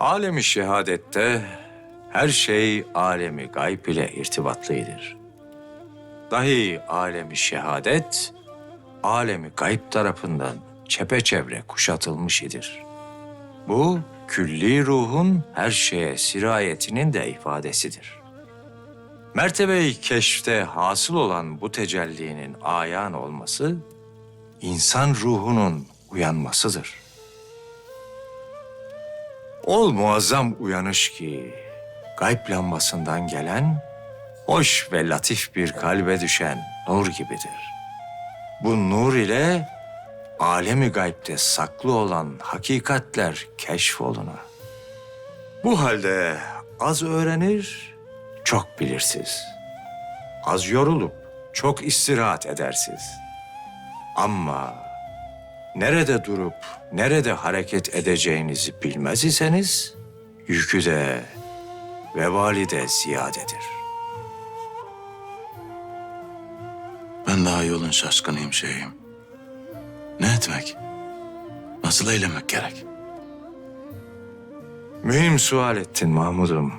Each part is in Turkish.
Alemi şehadette her şey alemi gayb ile irtibatlıydır. Dahi alemi şehadet, alemi gayb tarafından çepeçevre kuşatılmış idir. Bu, külli ruhun her şeye sirayetinin de ifadesidir. Mertebe-i keşfte hasıl olan bu tecellinin ayan olması, insan ruhunun uyanmasıdır. Ol muazzam uyanış ki, gayb lambasından gelen, hoş ve latif bir kalbe düşen nur gibidir. Bu nur ile alemi gaybde saklı olan hakikatler keşfoluna. Bu halde az öğrenir, çok bilirsiz. Az yorulup çok istirahat edersiz. Ama nerede durup nerede hareket edeceğinizi bilmez iseniz yükü de vebali de ziyadedir. Ben daha yolun şaşkınıyım şeyim. Ne etmek? Nasıl eylemek gerek? Mühim sual ettin Mahmud'um.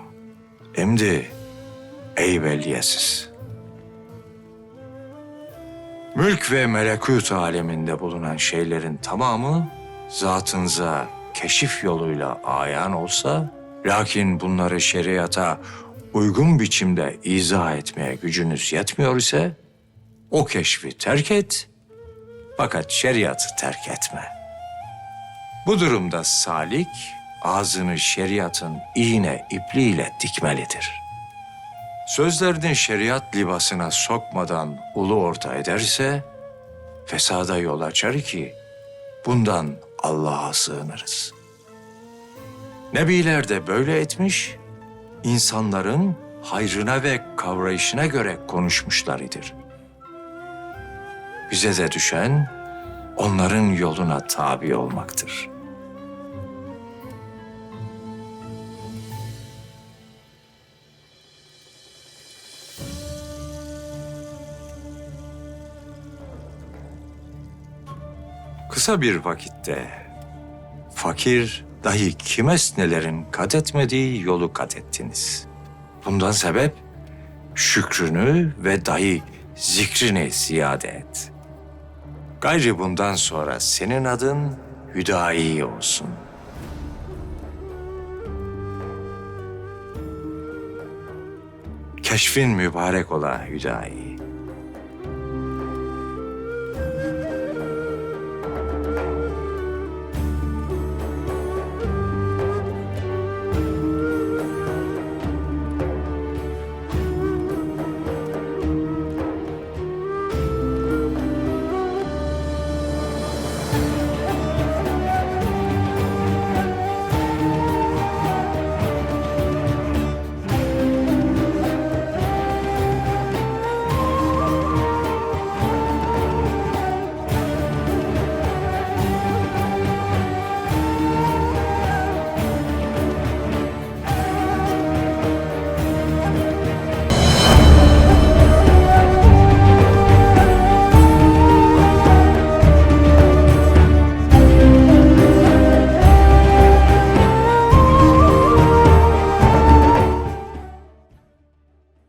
Emdi ey belliyesiz. Mülk ve melekut aleminde bulunan şeylerin tamamı zatınıza keşif yoluyla ayan olsa, lakin bunları şeriata uygun biçimde izah etmeye gücünüz yetmiyor ise, o keşfi terk et, fakat şeriatı terk etme. Bu durumda salik ağzını şeriatın iğne ipliğiyle dikmelidir. Sözlerini şeriat libasına sokmadan ulu orta ederse fesada yol açar ki bundan Allah'a sığınırız. Nebiler de böyle etmiş, insanların hayrına ve kavrayışına göre konuşmuşlar idir. Bize de düşen onların yoluna tabi olmaktır. Kısa bir vakitte fakir dahi kimesnelerin kat etmediği yolu kat ettiniz. Bundan sebep şükrünü ve dahi zikrini ziyade et. Gayrı bundan sonra senin adın Hüdayi olsun. Keşfin mübarek ola Hüdayi.